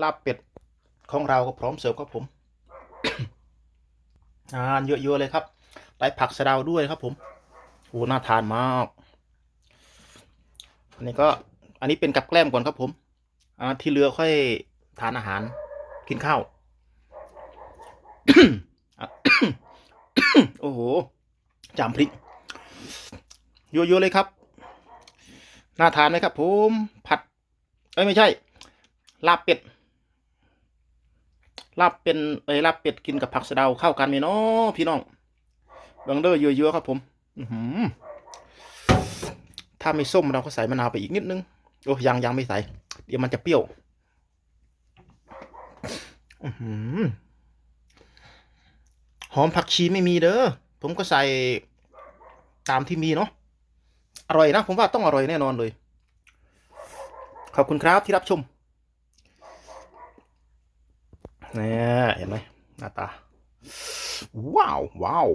ลาบเป็ดของเราก็พร้อมเสิร์ฟครับผมอ่านเยอะๆเลยครับได้ผักสะเดาด้วยครับผมโอ้น่าทานมาก อันนี้ก็ อันนี้เป็นกับแกล้มก่อนครับผม อ่า ที่เหลือค่อยทานอาหาร กินข้าว โอ้โห จามพริกเยอะๆเลยครับ น่าทานไหมครับผม ผัด เอ้ยไม่ใช่ ลาบเป็ด ลาบเป็นเอ้ยลาบเป็ดกินกับผักสะเดาเข้ากันไหมเนาะพี่น้องบังเดอร์เยอะๆครับผมอืถ้าไม่ส้มเราก็ใส่มะนาวไปอีกนิดนึงโอ้ยังยังไม่ใส่ เดี๋ยวมันจะเปรี้ยวอืหอมผักชีไม่มีเด้อผมก็ใส่ตามที่มีเนาะอร่อยนะ ผมว่าต้องอร่อยแน่นอนเลย ขอบคุณครับที่รับชม เนี่ยเห็นไหมหน้าตา ว้าวว้าว